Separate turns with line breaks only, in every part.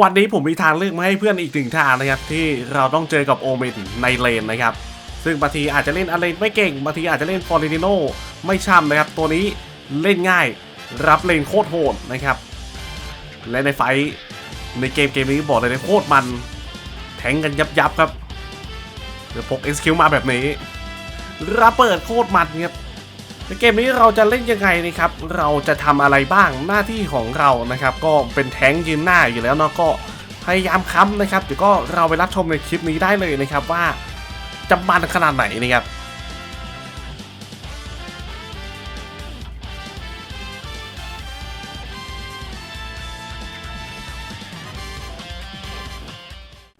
วันนี้ผมมีทางเลือกมาให้เพื่อนอีกหนึ่งทางนะครับ ที่เราต้องเจอกับโอเมนในเลนนะครับ ซึ่งบางทีอาจจะเล่นอะไรไม่เก่งบางทีอาจจะเล่นฟอร์ติโนไม่ช่ำนะครับ ตัวนี้เล่นง่ายรับเลนโคตรโหดนะครับ และในไฟท์ในเกมเกมนี้บอกเลยนะโคตรมัน แทงกันยับยับครับเดี๋ยวพก SQ มาแบบนี้รับเปิดโคตรมันครับ ในเกมนี้เราจะเล่นยังไงนะครับ เราจะทำอะไรบ้างหน้าที่ของเรานะครับ ก็เป็นแท้งยืนหน้าอยู่แล้วเนาะก็พยายามค้ำนะครับเดี๋ยวก็เราไปรับชมในคลิปนี้ได้เลยนะครับว่าจำบันขนาดไหนนะครับ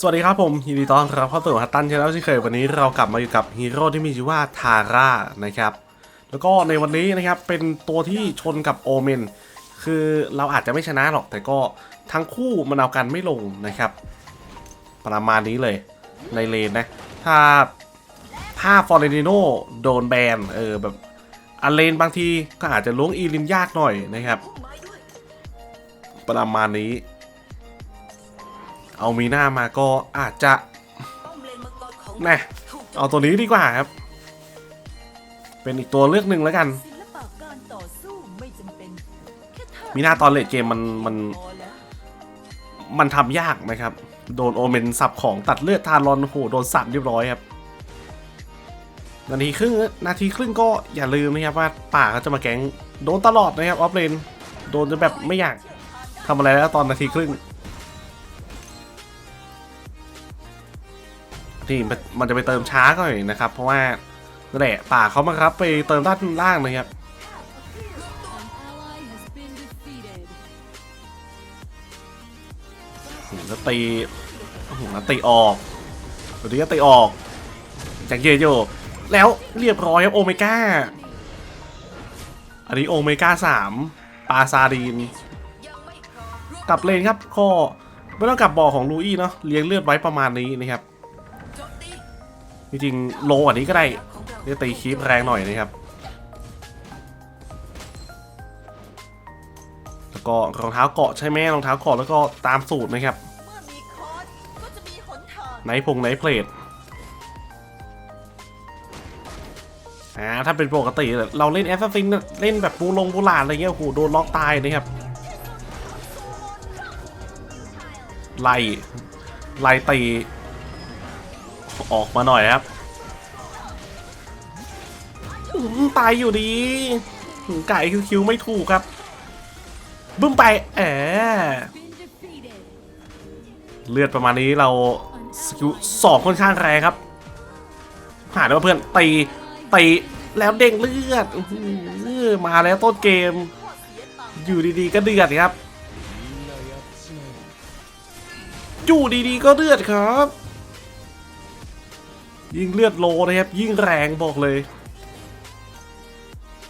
สวัสดีครับผมยินดีต้อนรับเข้าสู่ฮัตตันชาแนลที่เคยวันนี้เรากลับมาอยู่กับฮีโร่ที่มีชื่อว่าทาร่านะครับแล้วก็ในวันนี้นะครับเป็นตัวที่ชนกับโอเมนคือเราอาจจะไม่ชนะหรอก แต่ก็ทั้งคู่มันเอากันไม่ลงนะครับ ประมาณนี้เลยในเลนนะ ถ้าถ้าฟอร์เรนิโนโดนแบนเออแบบอันเลนบางทีก็อาจจะล้วงอีลินยากหน่อยนะครับ ประมาณนี้ เอามีหน้ามาก็อาจจะนะเอาตัวนี้ดีกว่าครับ เป็นอีกตัวเลือกหนึ่งแล้วกัน
มี
หน้าตอนเลดเกมมันมันมันทำยากนะครับ โดนโอเมนสับของตัดเลือดทารอนโหโดนสับเรียบร้อยครับ นาทีครึ่งนาทีครึ่งก็อย่าลืมนะครับว่าป่าเขาจะมาแก๊งโดนตลอดนะครับออฟเลน โดนจนแบบไม่อยากทำอะไรแล้วตอนนาทีครึ่ง ที่มันจะไปเติมช้าก็หน่อยนะครับ เพราะว่าแหละป่าเขามาครับไปเติมด้านล่างเลยครับโหแล้วตีโอ้โหแล้วตีออกตัวนี้ก็ตีออกจากเยโยแล้วเรียบร้อยครับโอเมก้า อันนี้โอเมก้าสามปาซาดีนกลับเลนครับข้อไม่ต้องกลับบ่อของลูอี้เนาะเลี้ยงเลือดไว้ประมาณนี้นะครับ จริงๆโลอันนี้ก็ได้เรียตีคีปแรงหน่อยนะครับ แล้วก็รองเท้าเกาะใช่ไหมรองเท้าเกาะแล้วก็ตามสูตรนะครับ
เมื่อมีคอร์สก็จะมีหนทาง
ไนพงไนเพลทอ่าถ้าเป็นปกติเราเล่นแอสซัสซินเล่นแบบปูลงปูหลานอะไรเงี้ยโอ้โหโดนล็อกตายนะครับไล่ไล่ตี ออกมาหน่อยครับตายอยู่ดีไก่คิวไม่ถูกครับ บึ้มไปแอะเลือดประมาณนี้เราสกิลสอบค่อนข้างแรงครับหาได้ว่าเพื่อนตีตีแล้วเด้งเลือดอมาแล้วต้นเกม อยู่ดีๆก็เดือดครับ อยู่ดีๆก็เลือดครับ ยิ่งเลือดโลนะครับ ยิ่งแรงบอกเลย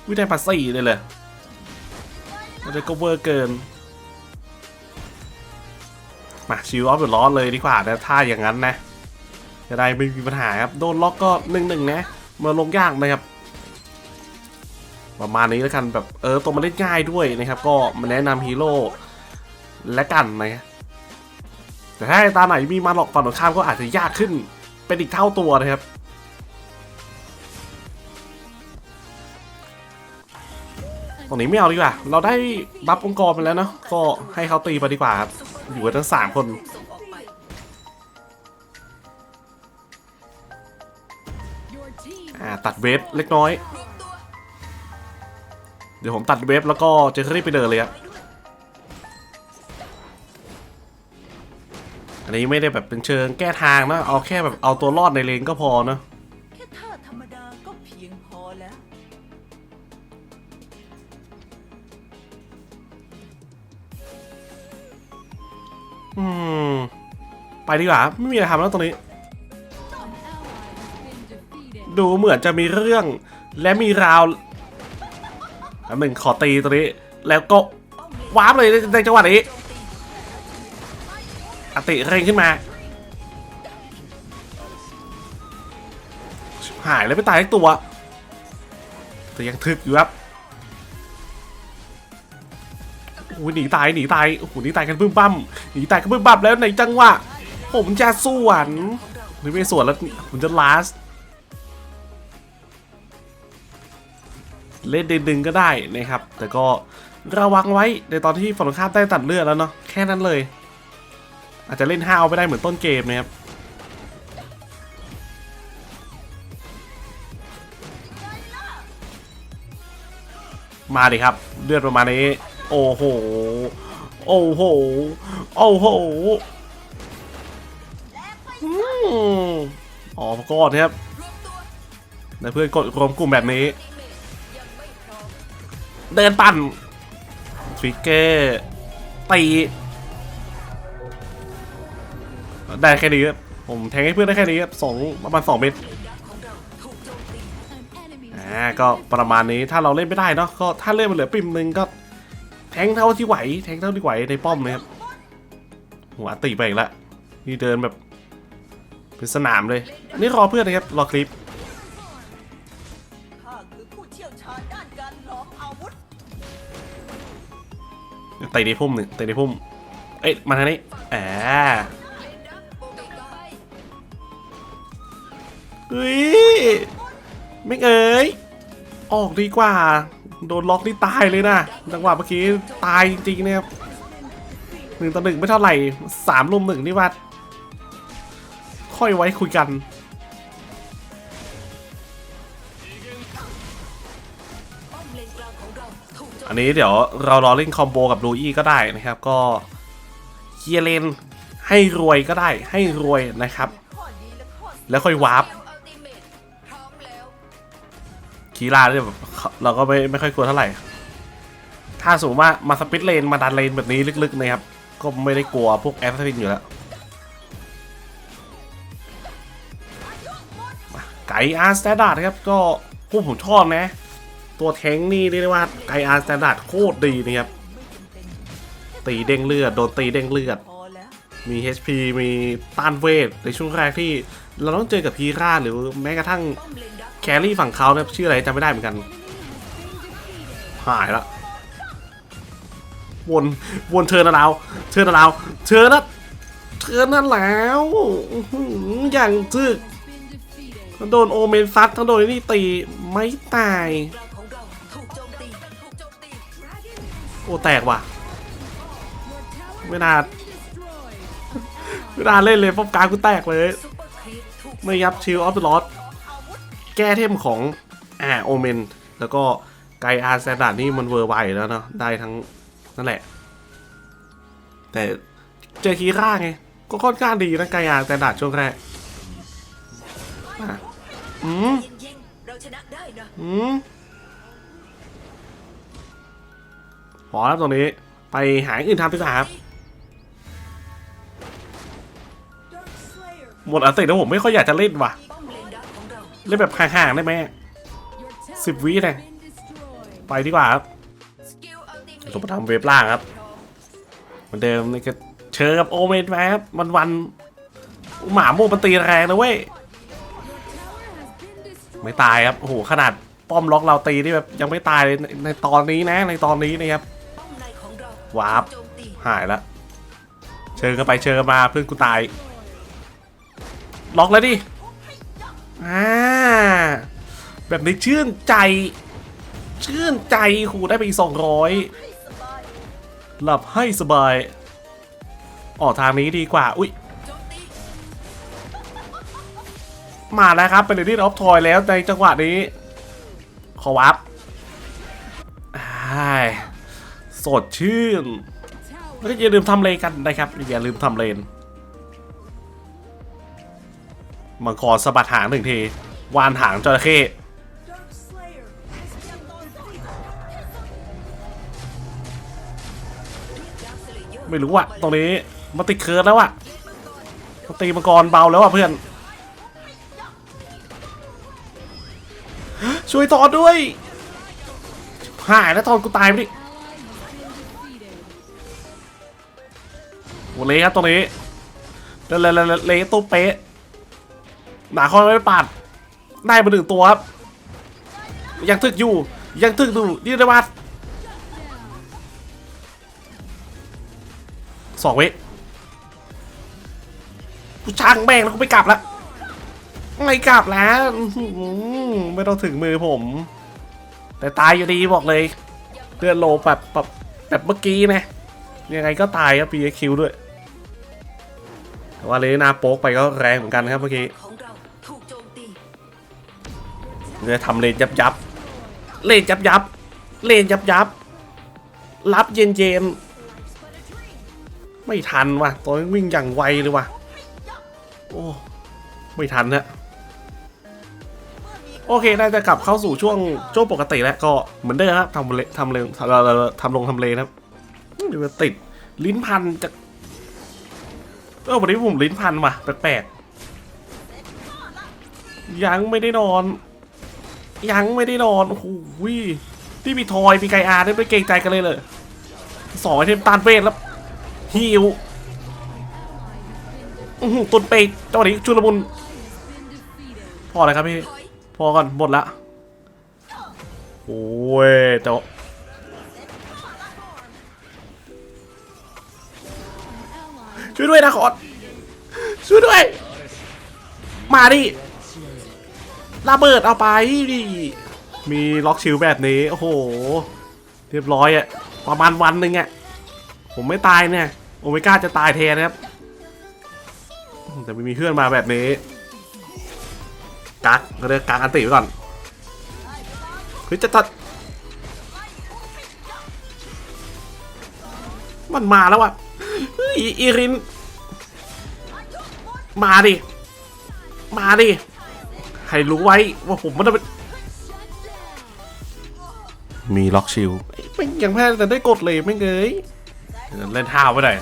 วิธีภาษีเลยเลยมันจะก็เวอร์เกิน มาชิวออฟเดอะล้อเลยดีกว่านะถ้าอย่างนั้นนะจะได้ไม่มีปัญหาครับ โดนล็อกก็หนึ่งหนึ่งนะมาลงยากนะครับ ประมาณนี้แล้วกันแบบเออตัวมันเล่นง่ายด้วยนะครับ ก็มาแนะนำฮีโร่และกันนะแต่ถ้าตาไหนมีมาหลอกฝั่งตรงข้ามก็อาจจะยากขึ้น เป็นอีกเท่าตัวนะครับ ตรงนี้ไม่เอาดีกว่า เราได้บัฟองค์กรไปแล้วเนาะ ก็ให้เขาตีไปดีกว่าครับ อยู่กันทั้งสามคน
อ่า
ตัดเวฟเล็กน้อย เดี๋ยวผมตัดเวฟแล้วก็เจะรีบไปเดินเลยครับ นนี้ไม่ได้แบบเป็นเชิงแก้ทางนะเอาแค่แบบเอาตัวรอดในเลนก็พอเนอะ
แค่ท่าธรรมดาก็เพียงพอแล้ว
อืม ไปดีกว่า ไม่มีอะไรทำแล้วตรงนี้ ดูเหมือนจะมีเรื่องและมีราวอันหนึ่งขอตีตัวนี้ แล้วก็วาร์ปเลยในจังหวะนี้ อติเร่งขึ้นมาหายแล้วไม่ตายทั้งตัว แต่ยังทึกอยู่ครับโอ้ยหนีตายหนีตายโอ้โหหนีตายกันบึ้มบั้มหนีตายกันบึ้มบั้มแล้วในจังหวะผมจะสวนหรือไม่สวนแล้วผมจะลาสเล่นดึงก็ได้นะครับ แต่ก็ระวังไว้ในตอนที่ฝั่งตรงข้ามได้ตัดเลือดแล้วเนาะแค่นั้นเลย อาจจะเล่นห้าวไม่ได้เหมือนต้นเกมนะครับมาดิครับ เลือดประมาณนี้ โอ้โห โอ้โห โอ้โหอ๋อพกอดครับในเพื่อนกดรวมกลุ่มแบบนี้ เดินปั่นทริกเกอร์ตี ได้แค่นี้ครับผมแทงให้เพื่อนได้แค่นี้ครับสองประมาณสองเมตรอ่าก็ประมาณนี้ถ้าเราเล่นไม่ได้เนาะก็ถ้าเล่นมันเหลือปิ่มหนึ่งก็ แทงเท่าที่ไหว แทงเท่าที่ไหวในป้อมนะครับหัวตีไปอีกแล้วนี่เดินแบบเป็นสนามเลยอันนี้รอเพื่อนนะครับรอคลิป
เตี
ในพุ่มหนึ่งเตีในพุ่ม เอ้ยมาทางนี้อ่า ฮ้ยไม่เอ๋ยออกดีกว่า โดนล็อกนี่ตายเลยนะจังหวะเมื่อกี้ตายจริงๆนะครับหนึ่งต่อหนึ่งไม่เท่าไหร่สามลุมหนึ่งนี่ว่าค่อยไว้คุยกันอันนี้เดี๋ยวเรารอเล่นคอมโบกับลูอี้ก็ได้นะครับ ก็เคลียร์เลนให้รวยก็ได้ให้รวยนะครับ
แล้
วค่อยวาร์ป คีราเนี่ยแบบเราก็ไม่ไม่ค่อยกลัวเท่าไหร่ ถ้าสมมติว่ามาสปิดเลนมาดันเลนแบบนี้ลึกๆนะครับ ก็ไม่ได้กลัวพวกแอสซินอยู่แล้วไก่อาร์สแตนดาร์ดครับก็พวกผมชอบนะ ตัวแทงนี่เรียกว่าไก่อาร์สแตนดาร์ดโคตรดีนะครับ ตีเด้งเลือด โดนตีเด้งเลือด มี HP มีต้านเวท ในช่วงแรกที่เราต้องเจอกับพีราหรือแม้กระทั่ง แครี่ฝั่งเขาเนี่ยชื่ออะไรจำไม่ได้เหมือนกัน หายละ วนวนเชิญนะเราเชิญนะเราเชิญนะเชิญนั่นแล้วอย่างจึกโดนโอเมนซัดทั้งโดนนี่ตีไม่ตาย
โอ้
แตกว่ะไม่น่าไม่น่าเล่นเลยป้อมกลางกูแตกเลย ไม่ยับชิลออฟเดอะลอส แก้เทมของอ่าโอเมนแล้วก็ไกอาร์แซนดาร์ดนี่มันเวอร์ไวแล้วเนาะได้ทั้งนั่นแหละ แต่เจอคีร่าไง ก็ค่อนข้างดีนะไกอาร์แซนดาร์ดช่วงแรกอืมอืมพอแล้วตรงนี้ไปหายอื่นทำดีกว่าครับหมดอันติแล้วผมไม่ค่อยอยากจะเล่นว่ะ
เล่น
แบบห่างๆได้ไหมสิบวิเลยไปดีกว่าครับ
สกิลอัติเม
ตัวประทำเว็บล่างครับเหมือนเดิมนี่ก็เชิญกับโอเมนมาครับวันวันๆหมาโมมันตีแรงนะเว้ยไม่ตายครับโอ้โหขนาดป้อมล็อกเราตีนี่แบบยังไม่ตายเลยในตอนนี้นะในตอนนี้นะครับ
ป้า
วาร์ปหายละเชิญกันไปเชิญกันมาเพื่อนกูตาย ล็อกแล้วดิ อ่าแบบนี้ชื่นใจ ชื่นใจหูได้ไปอีกสองร้อย
ห
ลับให้สบาย ออกทางนี้ดีกว่า อุ้ย
มา
แล้วครับ เป็นเดนออฟทอยแล้วในจังหวะนี้ ขอวับอ้ายสดชื่น แล้วก็อย่าลืมทำเลนกันนะครับ อย่าลืมทำเลน มังกรสะบัดหางหนึ่งทีวานหางจระเข้ไม่รู้อะตรงนี้มาติดเคิร์ดแล้วอะมาตีมังกรเบาแล้วอะเพื่อน ช่วยทอด้วยหายแล้วทอนกูตายไปดิโหเละครับตรงนี้เละเละเละเละตู้เป๊ะ หนาคอนไม่ปัดได้มาหนึ่งตัวครับ ยังทึกอยู่ ยังทึกอยู่นี่ได้วัดสองเวกูช่างแม่งแล้วกูไม่กลับล้วไม่กลับแล้วไม่ต้องถึงมือผม แต่ตายอยู่ดีบอกเลยเลือดโลแบบแบบแบบเมื่อกี้นะยังไงก็ตายครับ PQ ด้วยแต่ว่าเลยนาโป๊กไปก็แรงเหมือนกันครับเมื่อกี้
เนี่
ยทำเลนยับยับเลนยับยับเลนยับยับรับเย็นเย็นไม่ทันว่ะตอนวิ่งอย่างไวเลยว่ะโอ้ไม่ทันฮะโอเคน่าจะกลับเข้าสู่ช่วงช่วงปกติแล้วก็เหมือนเดิมครับทำเลทำเลทำทำลงทำเลนะครับเดี๋ยวติดลิ้นพันจะเออวันนี้ผมลิ้นพันว่ะแปลกๆยังไม่ได้นอน ยังไม่ได้นอนโอ้โหที่มีทอยมีไกอาร์ได้ไม่เกรงใจกันเลยเลยสองไอเทมตานเวทแล้วฮิวอื้อหือตุนเปย์จังหวะนี้ชุลมุนพอเลยครับพี่พอก่อนหมดละโอ้ยแต่ว่าช่วยด้วยนะคอดช่วยด้วย มาดิ ระเบิดเอาไปดิมีล็อกชิลแบบนี้ โอ้โห เรียบร้อยอะประมาณวันหนึ่งอะผมไม่ตายเนี่ย โอเมก้าจะตายแทนนะครับ แต่ไม่มีเพื่อนมาแบบนี้ กักเรียกกักอันติไว้ก่อนเฮ้ยจะตัด มันมาแล้วว่ะอีริน มาดิ มาดิ ให้รู้ไว้ว่าผมมันจะเป็นมีล็อกชิลไม่ยังแพ้แต่ได้กดเลยไม่เงยเล่นท่าไว้หน่อย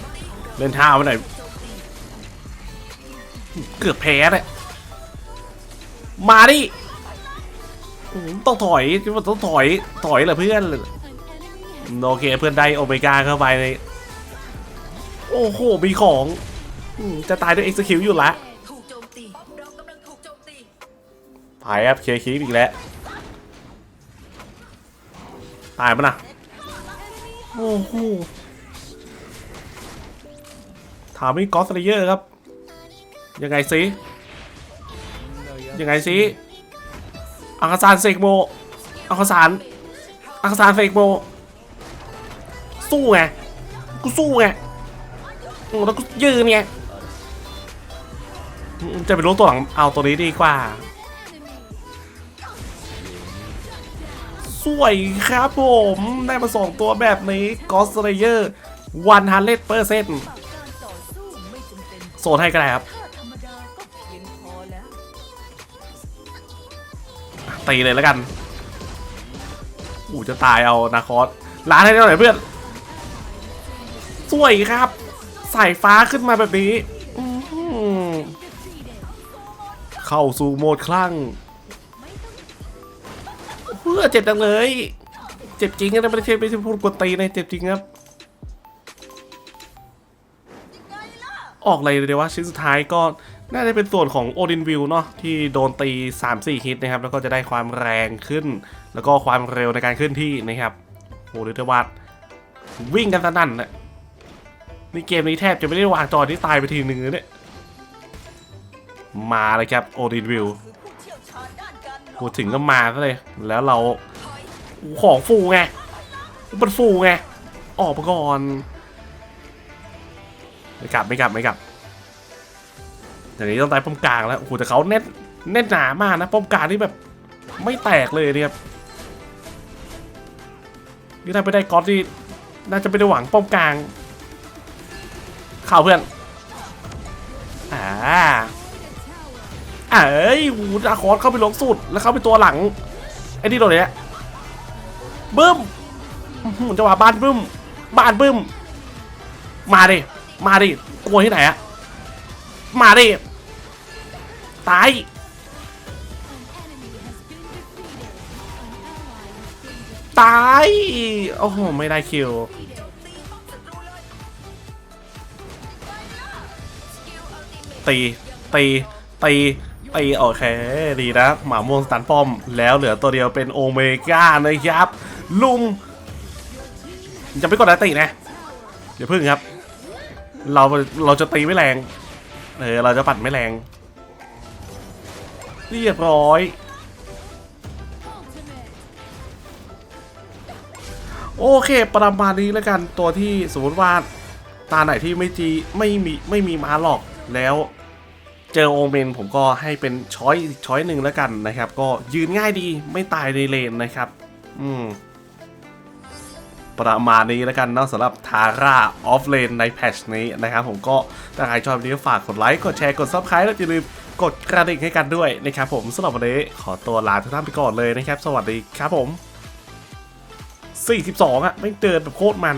เล่นท่าไว้หน่อยเกือบแพ้เลยมาดิอืมต้องถอยต้องถอยถอยเหรอเพื่อนโอเคเพื่อนได้โอเมก้าเข้าไปในโอ้โหมีของอืมจะตายด้วยเอ็กซ์คิวอยู่ละ
ตา
ยครับเคลียร์คีปอีกแล้ว ตายปะนะโอ้โหถามมีกอสเลเยอร์ครับ ยังไงสิยังไงสิอังคารเสกโมอังคารอังคารเสกโมสู้ไงกูสู้ไงอืมแล้วกูยืนไงอืมจะไปรู้ตัวหลังเอาตัวนี้ดีกว่า สวยครับผม ได้มาสองตัวแบบนี้กอสเลเยอร์วันฮันเลตเปอร์เซ็น
ต่อน
โซนให้ก็ได้ครับตีเลยแล้วกันอู้จะตายเอานาคอสล้านให้เท่าไหร่เพื่อนสวยครับ สายฟ้าขึ้นมาแบบนี้ เข้าสู่โหมดคลั่ง พื่อเจ็บจังเลย เจ็บจริงนะไม่ได้ใช่ไม่ใช่พูดกวนตีนะเจ็บจริงครับ ออกอะไรเลยวว่าชิ้นสุดท้ายก็น่าจะเป็นส่วนของโอดินวิวเนาะที่โดนตี 3-4 ฮิตนะครับ แล้วก็จะได้ความแรงขึ้น แล้วก็ความเร็วในการเคลื่อนที่นะครับโหเรียกได้ว่าวิ่งกันสนั่นนะนี่เกมนี้แทบจะไม่ได้วางจอที่ตายไปทีนึงเลยเนี่ยมาเลยครับโอดินวิว
กู
ถึงก็มาซะเลย แล้วเราของฟูไงมันฟูไง ออกมาก่อนไม่กลับไม่กลับไม่กลับอย่างนี้ต้องตายป้อมกลางแล้วโอ้โหแต่เขาเน็ตเน็ตหนามากนะป้อมกลางนี่แบบไม่แตกเลยเนี่ยครับนี่ถ้าไปได้ก๊อตที่น่าจะไม่ได้หวังป้อมกลาง เข้าเพื่อน อ่า เอ้ยหูดาคอสเข้าไปลงสุด แล้วเข้าไปตัวหลัง ไอ้นี่โดนเลยอะบึ้มอื้อหือจังหวะบ้านบึ้ม บ้านบึ้ม มาดิ มาดิ กลัวที่ไหนอะมาดิ ตาย ตาย โอ้โห ไม่ได้คิวตี ตี ตี ตีโอเค ดีนะ หมาม่วงสตันป้อม แล้วเหลือตัวเดียวเป็นโอเมก้านะครับ ลุงจะไปกดอันตินะอย่าพึ่งครับ เราเราจะตีไม่แรงเออเราจะปัดไม่แรง เรียบร้อย โอเค ประมาณนี้แล้วกันตัวที่สมมติว่าตาไหนที่ไม่จีไม่มีไม่มีมาหลอกแล้ว เจอโอเมนผมก็ให้เป็นช้อยช้อยหนึ่งแล้วกันนะครับ ก็ยืนง่ายดีไม่ตายในเลนนะครับ อืม ประมาณนี้แล้วกันนะสำหรับทาร่าออฟเลนในแพชนี้นะครับผมก็ถ้าใครชอบวิดีโอฝากกดไลค์ กดแชร์ กด subscribe แล้วอย่าลืมกดกระดิ่งให้กันด้วยนะครับผมสำหรับวันนี้ขอตัวลาทุกท่านไปก่อนเลยนะครับ สวัสดีครับผม 42 อะ ไม่เดินแบบโคตรมัน